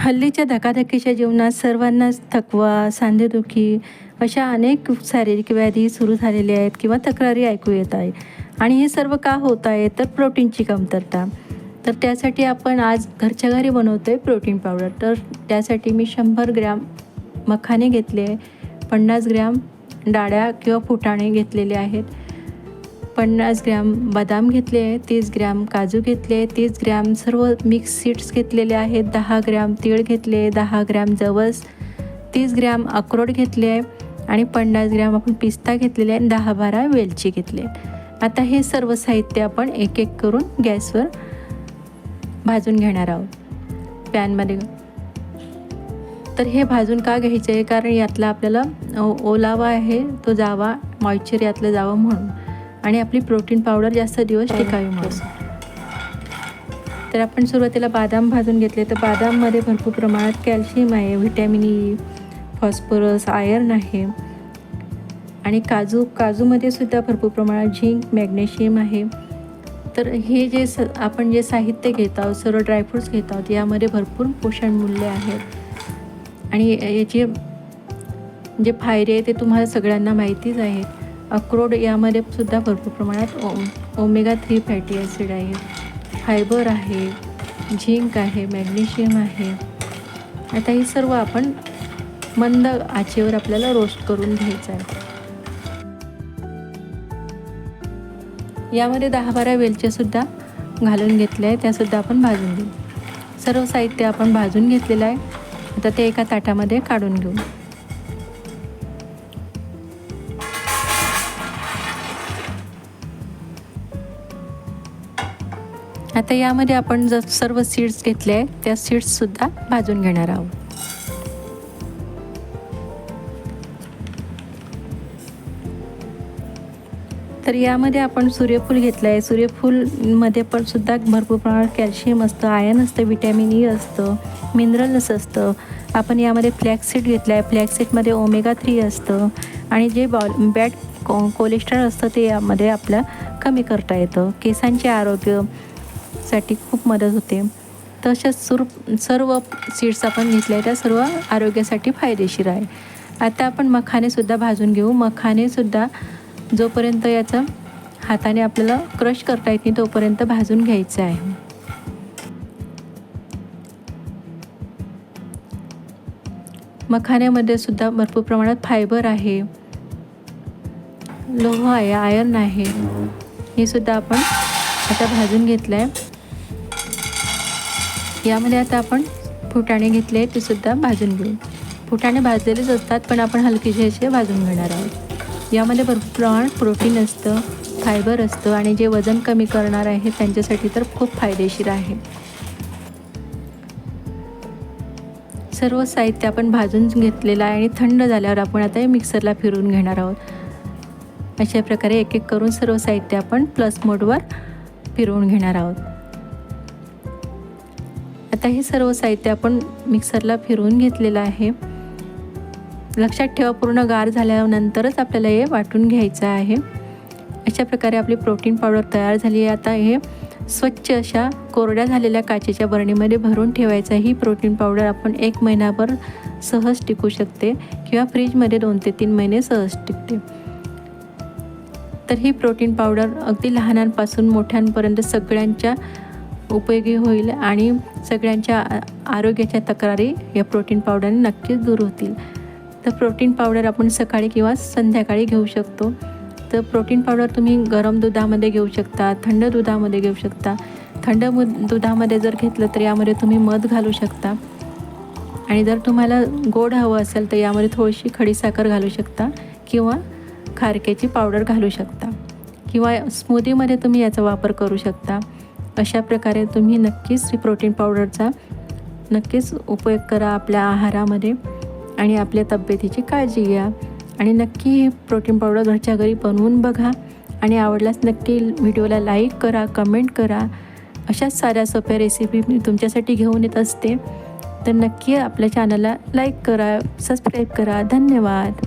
हल्लीच्या धकाधकीच्या जीवनात सर्वांनाच थकवा सांधेदुखी अशा अनेक शारीरिक व्याधी सुरू झालेल्या आहेत किंवा तक्रारी ऐकू येत आहे आणि हे सर्व का होत आहे तर प्रोटीनची कमतरता. तर त्यासाठी आपण आज घरच्या घरी बनवतो आहे प्रोटीन पावडर. तर त्यासाठी मी शंभर ग्रॅम मखाने घेतले पन्नास ग्रॅम डाळ्या किंवा फुटाणे घेतलेले आहेत. पन्नास ग्रॅम बदाम घेतले आहे तीस ग्रॅम काजू घेतले आहे तीस ग्रॅम सर्व मिक्स सीड्स घेतलेले आहेत दहा ग्रॅम तीळ घेतले दहा ग्रॅम जवस तीस ग्रॅम अक्रोड घेतले आहे आणि पन्नास ग्रॅम आपण पिस्ता घेतलेले आहे आणि दहा बारा वेलची घेतले आता हे सर्व साहित्य आपण एक एक करून गॅसवर भाजून घेणार आहोत. पॅनमध्ये तर हे भाजून का घ्यायचं आहे? कारण यातला आपल्याला ओलावा आहे तो जावा मॉइश्चर यातलं जावं म्हणून. आणि आपली प्रोटीन पावडर जास्त दिवस टिकावी म्हणून. तर आपण सुरुवातीला बादाम भाजून घेतले. तर बादाममध्ये भरपूर प्रमाणात कॅल्शियम आहे व्हिटॅमिन ई फॉस्फरस आयर्न आहे. आणि काजू काजूमध्ये सुद्धा भरपूर प्रमाणात झिंक मॅग्नेशियम आहे. तर हे जे स आपण जे साहित्य घेत आहोत सर्व ड्रायफ्रूट्स घेत आहोत यामध्ये भरपूर पोषण मूल्य आहेत आणि याचे जे फायदे आहे ते तुम्हाला सगळ्यांना माहितीच आहेत. अक्रोड यामध्ये सुद्धा भरपूर प्रमाणात ओ ओमेगा थ्री फॅटी ॲसिड आहे. फायबर आहे झिंक आहे मॅग्नेशियम आहे. आता ही सर्व आपण मंद आचेवर आपल्याला रोस्ट करून घ्यायचं आहे. यामध्ये दहा बारा वेलच्यासुद्धा घालून घेतल्या आहे त्यासुद्धा आपण भाजून घेऊ. सर्व साहित्य आपण भाजून घेतलेलं आहे. आता ते एका ताटामध्ये काढून घेऊ. आता यामध्ये आपण जर सर्व सीड्स घेतले आहे त्या सीड्ससुद्धा भाजून घेणार आहोत. तर यामध्ये आपण सूर्यफूल घेतलं आहे सूर्यफूलमध्ये पण सुद्धा भरपूर प्रमाणात कॅल्शियम असतं आयन असतं विटॅमिन ई असतं मिनरल्स असतं. आपण यामध्ये फ्लॅक्सीड घेतलं आहे फ्लॅक्सीडमध्ये ओमेगा थ्री असतं आणि जे बॉल बॅड को कोलेस्ट्रॉल असतं ते यामध्ये आपलं कमी करता येतं. केसांचे आरोग्य साठी खूप मदत होते. तशाच सुर सर्व सीड्स आपण घेतल्या त्या सर्व आरोग्यासाठी फायदेशीर आहे. आता आपण मखानेसुद्धा भाजून घेऊ. मखानेसुद्धा जोपर्यंत याचं हाताने आपल्याला क्रश करता येत नाही तोपर्यंत भाजून घ्यायचं आहे. मखाण्यामध्ये सुद्धा भरपूर प्रमाणात फायबर आहे. लोह आहे आयर्न आहे. हे सुद्धा आपण आता भाजून घेतलं आहे यामध्ये आता आपण फुटाणे घेतले ते सुद्धा भाजून घेऊ. फुटाणे भाजलेलेच असतात पण आपण हलकीचे असे भाजून घेणार आहोत. यामध्ये भरपूर प्रमाणात प्रोटीन असतं फायबर असतं आणि जे वजन कमी करणार आहे त्यांच्यासाठी तर खूप फायदेशीर आहे. सर्व साहित्य आपण भाजून घेतलेलं आहे आणि थंड झाल्यावर आपण आता हे मिक्सरला फिरून घेणार आहोत. अशा प्रकारे एक एक करून सर्व साहित्य आपण प्लस मोडवर फिरवून घेणार आहोत. आता हे सर्व साहित्य आपण मिक्सरला फिरवून घेतलेलं आहे. लक्षात ठेवा पूर्ण गार झाल्यानंतरच आपल्याला हे वाटून घ्यायचं आहे. अशा प्रकारे आपली प्रोटीन पावडर तयार झाली आहे. आता हे स्वच्छ अशा कोरड्या झालेल्या काचेच्या बरणीमध्ये भरून ठेवायचं. ही प्रोटीन पावडर आपण एक महिनाभर सहज टिकू शकते किंवा फ्रीजमध्ये दोन ते तीन महिने सहज टिकते. तर ही प्रोटीन पावडर अगदी लहानांपासून मोठ्यांपर्यंत सगळ्यांच्या उपयोगी होईल आणि सगळ्यांच्या आरोग्याच्या तक्रारी या प्रोटीन पावडरने नक्कीच दूर होतील. तर प्रोटीन पावडर आपण सकाळी किंवा संध्याकाळी घेऊ शकतो. तर प्रोटीन पावडर तुम्ही गरम दुधामध्ये घेऊ शकता थंड दुधामध्ये घेऊ शकता. थंड मु दुधामध्ये जर घेतलं तर यामध्ये तुम्ही मध घालू शकता. आणि जर तुम्हाला गोड हवं असेल तर यामध्ये थोडीशी खडीसाखर घालू शकता किंवा खारक्याची पावडर घालू शकता. किंवा स्मूदीमध्ये तुम्ही याचा वापर करू शकता. अशा प्रकारे तुम्ही नक्कीच प्रोटीन पावडरचा नक्कीच उपयोग करा आपल्या आहारामध्ये. आणि आपल्या तब्येतीची काळजी घ्या. आणि नक्की हे प्रोटीन पावडर घरच्या घरी बनवून बघा. आणि आवडल्यास नक्की व्हिडिओला लाईक करा कमेंट करा. अशाच साऱ्या सोप्या रेसिपी मी तुमच्यासाठी घेऊन येत असते. तर नक्की आपल्या चॅनलला लाईक करा सबस्क्राईब करा. धन्यवाद.